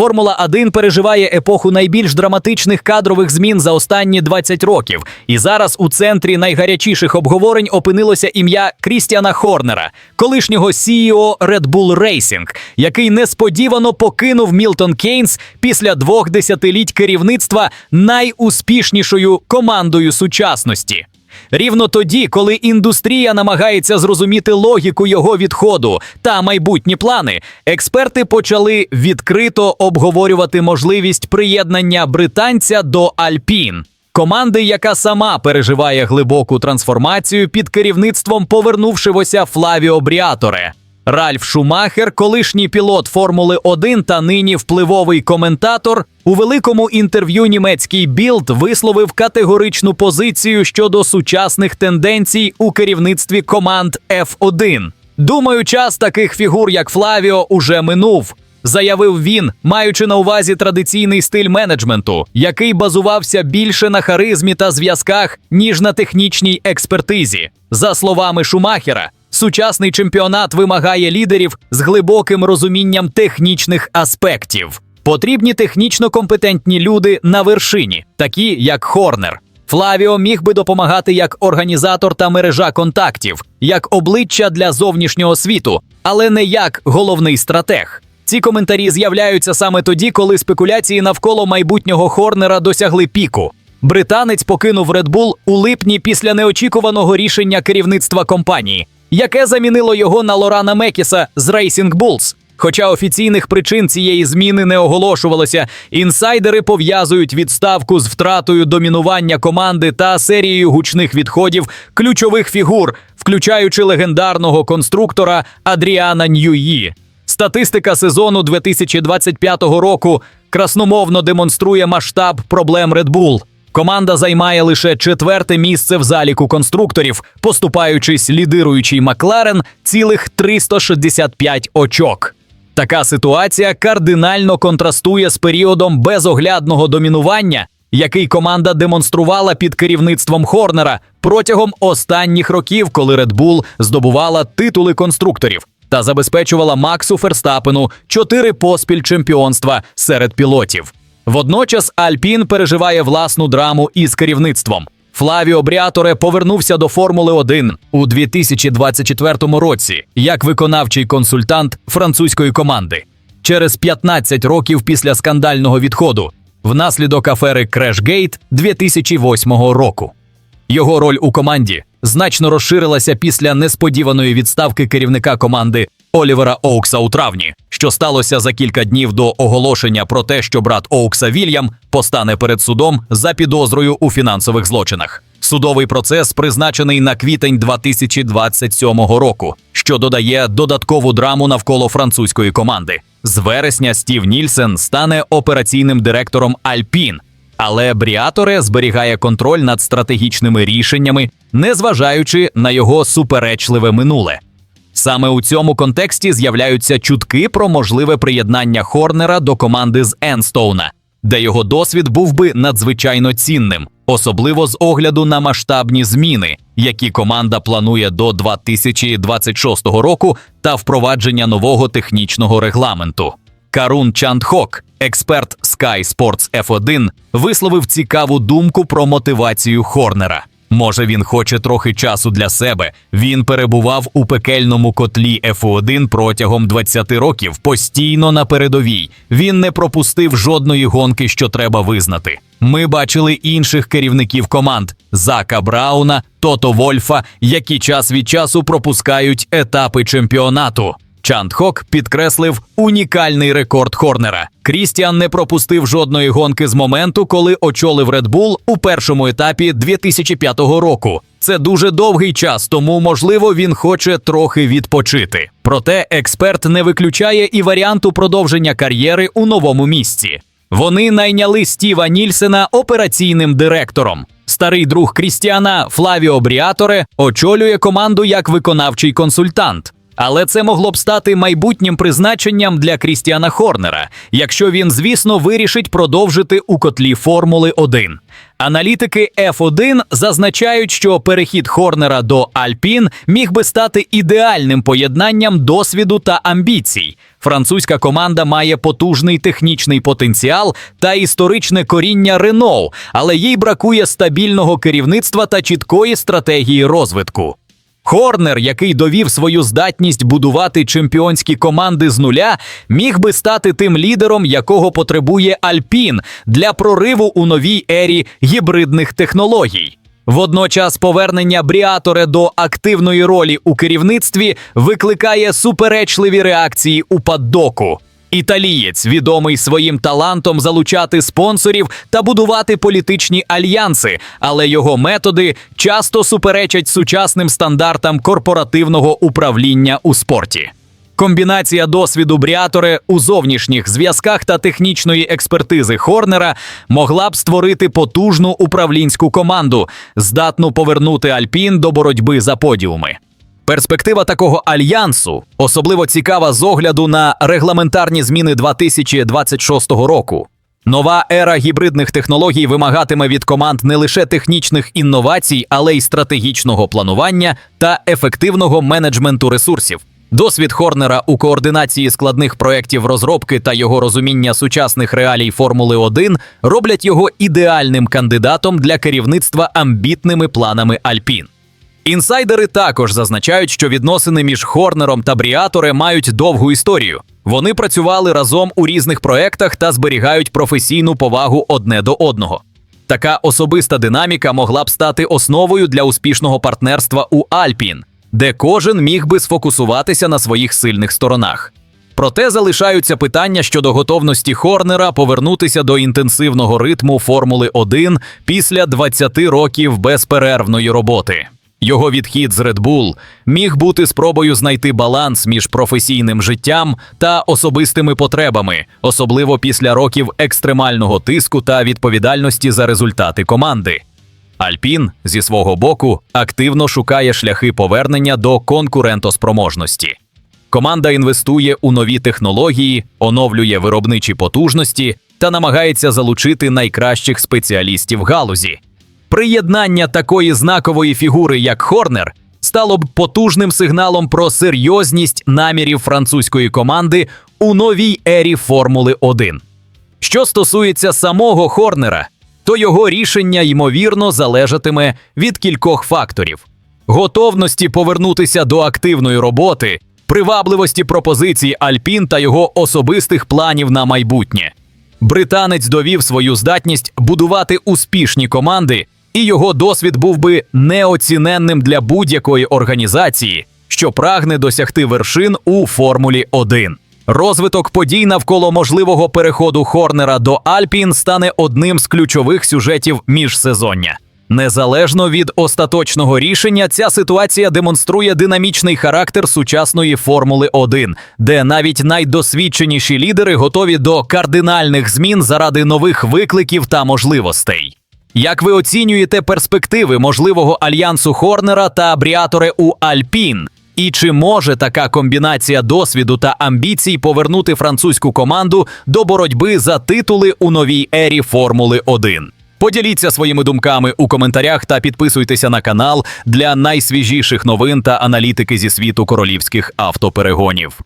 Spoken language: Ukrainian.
Формула 1 переживає епоху найбільш драматичних кадрових змін за останні 20 років. І зараз у центрі найгарячіших обговорень опинилося ім'я Крістіана Хорнера, колишнього CEO Red Bull Racing, який несподівано покинув Мілтон Кейнс після двох десятиліть керівництва найуспішнішою командою сучасності. Рівно тоді, коли індустрія намагається зрозуміти логіку його відходу та майбутні плани, експерти почали відкрито обговорювати можливість приєднання британця до Альпін. Команди, яка сама переживає глибоку трансформацію під керівництвом повернувшогося Флавіо Бріаторе. Ральф Шумахер, колишній пілот Формули 1 та нині впливовий коментатор, у великому інтерв'ю німецький Білд висловив категоричну позицію щодо сучасних тенденцій у керівництві команд F1. Думаю, час таких фігур, як Флавіо, уже минув. Заявив він, маючи на увазі традиційний стиль менеджменту, який базувався більше на харизмі та зв'язках, ніж на технічній експертизі. За словами Шумахера, сучасний чемпіонат вимагає лідерів з глибоким розумінням технічних аспектів. Потрібні технічно компетентні люди на вершині, такі як Хорнер. Флавіо міг би допомагати як організатор та мережа контактів, як обличчя для зовнішнього світу, але не як головний стратег. Ці коментарі з'являються саме тоді, коли спекуляції навколо майбутнього Хорнера досягли піку. Британець покинув Red Bull у липні після неочікуваного рішення керівництва компанії, яке замінило його на Лорана Мекіса з Racing Bulls. Хоча офіційних причин цієї зміни не оголошувалося, інсайдери пов'язують відставку з втратою домінування команди та серією гучних відходів ключових фігур, включаючи легендарного конструктора Адріана Ньюї. Статистика сезону 2025 року красномовно демонструє масштаб проблем Red Bull. Команда займає лише четверте місце в заліку конструкторів, поступаючись лідируючий Макларен цілих 365 очок. Така ситуація кардинально контрастує з періодом безоглядного домінування, який команда демонструвала під керівництвом Хорнера протягом останніх років, коли Red Bull здобувала титули конструкторів та забезпечувала Максу Ферстапену чотири поспіль чемпіонства серед пілотів. Водночас Альпін переживає власну драму із керівництвом. Флавіо Бріаторе повернувся до Формули 1 у 2024 році як виконавчий консультант французької команди. Через 15 років після скандального відходу, внаслідок афери Крешгейт 2008 року. Його роль у команді значно розширилася після несподіваної відставки керівника команди Олівера Оукса у травні, що сталося за кілька днів до оголошення про те, що брат Оукса Вільям постане перед судом за підозрою у фінансових злочинах. Судовий процес призначений на квітень 2027 року, що додає додаткову драму навколо французької команди. З вересня Стів Нільсен стане операційним директором Альпін. Але Бріаторе зберігає контроль над стратегічними рішеннями, незважаючи на його суперечливе минуле. Саме у цьому контексті з'являються чутки про можливе приєднання Хорнера до команди з Енстоуна, де його досвід був би надзвичайно цінним, особливо з огляду на масштабні зміни, які команда планує до 2026 року, та впровадження нового технічного регламенту. Карун Чандхок, експерт Sky Sports F1, висловив цікаву думку про мотивацію Хорнера. Може, він хоче трохи часу для себе. Він перебував у пекельному котлі F1 протягом 20 років, постійно на передовій. Він не пропустив жодної гонки, що треба визнати. Ми бачили інших керівників команд Зака Брауна, Тото Вольфа, які час від часу пропускають етапи чемпіонату. Чандхок підкреслив унікальний рекорд Хорнера. Крістіан не пропустив жодної гонки з моменту, коли очолив Red Bull у першому етапі 2005 року. Це дуже довгий час, тому можливо він хоче трохи відпочити. Проте експерт не виключає і варіанту продовження кар'єри у новому місці. Вони найняли Стіва Нільсена операційним директором. Старий друг Крістіана Флавіо Бріаторе очолює команду як виконавчий консультант. Але це могло б стати майбутнім призначенням для Крістіана Хорнера, якщо він, звісно, вирішить продовжити у котлі Формули 1. Аналітики F1 зазначають, що перехід Хорнера до Альпін міг би стати ідеальним поєднанням досвіду та амбіцій. Французька команда має потужний технічний потенціал та історичне коріння Рено, але їй бракує стабільного керівництва та чіткої стратегії розвитку. Хорнер, який довів свою здатність будувати чемпіонські команди з нуля, міг би стати тим лідером, якого потребує Альпін для прориву у новій ері гібридних технологій. Водночас повернення Бріаторе до активної ролі у керівництві викликає суперечливі реакції у паддоку. Італієць відомий своїм талантом залучати спонсорів та будувати політичні альянси, але його методи часто суперечать сучасним стандартам корпоративного управління у спорті. Комбінація досвіду Бріаторе у зовнішніх зв'язках та технічної експертизи Хорнера могла б створити потужну управлінську команду, здатну повернути Альпін до боротьби за подіуми. Перспектива такого альянсу особливо цікава з огляду на регламентарні зміни 2026 року. Нова ера гібридних технологій вимагатиме від команд не лише технічних інновацій, але й стратегічного планування та ефективного менеджменту ресурсів. Досвід Хорнера у координації складних проєктів розробки та його розуміння сучасних реалій Формули 1 роблять його ідеальним кандидатом для керівництва амбітними планами Альпін. Інсайдери також зазначають, що відносини між Хорнером та Бріаторе мають довгу історію. Вони працювали разом у різних проектах та зберігають професійну повагу одне до одного. Така особиста динаміка могла б стати основою для успішного партнерства у Альпін, де кожен міг би сфокусуватися на своїх сильних сторонах. Проте залишаються питання щодо готовності Хорнера повернутися до інтенсивного ритму Формули 1 після 20 років безперервної роботи. Його відхід з Red Bull міг бути спробою знайти баланс між професійним життям та особистими потребами, особливо після років екстремального тиску та відповідальності за результати команди. Альпін зі свого боку активно шукає шляхи повернення до конкурентоспроможності. Команда інвестує у нові технології, оновлює виробничі потужності та намагається залучити найкращих спеціалістів галузі. Приєднання такої знакової фігури, як Хорнер, стало б потужним сигналом про серйозність намірів французької команди у новій ері Формули 1. Що стосується самого Хорнера, то його рішення ймовірно залежатиме від кількох факторів: готовності повернутися до активної роботи, привабливості пропозицій Альпін та його особистих планів на майбутнє. Британець довів свою здатність будувати успішні команди, і його досвід був би неоціненним для будь-якої організації, що прагне досягти вершин у Формулі 1. Розвиток подій навколо можливого переходу Хорнера до Альпін стане одним з ключових сюжетів міжсезоння. Незалежно від остаточного рішення, ця ситуація демонструє динамічний характер сучасної Формули 1, де навіть найдосвідченіші лідери готові до кардинальних змін заради нових викликів та можливостей. Як ви оцінюєте перспективи можливого альянсу Хорнера та Бріаторе у Альпін? І чи може така комбінація досвіду та амбіцій повернути французьку команду до боротьби за титули у новій ері Формули 1? Поділіться своїми думками у коментарях та підписуйтеся на канал для найсвіжіших новин та аналітики зі світу королівських автоперегонів.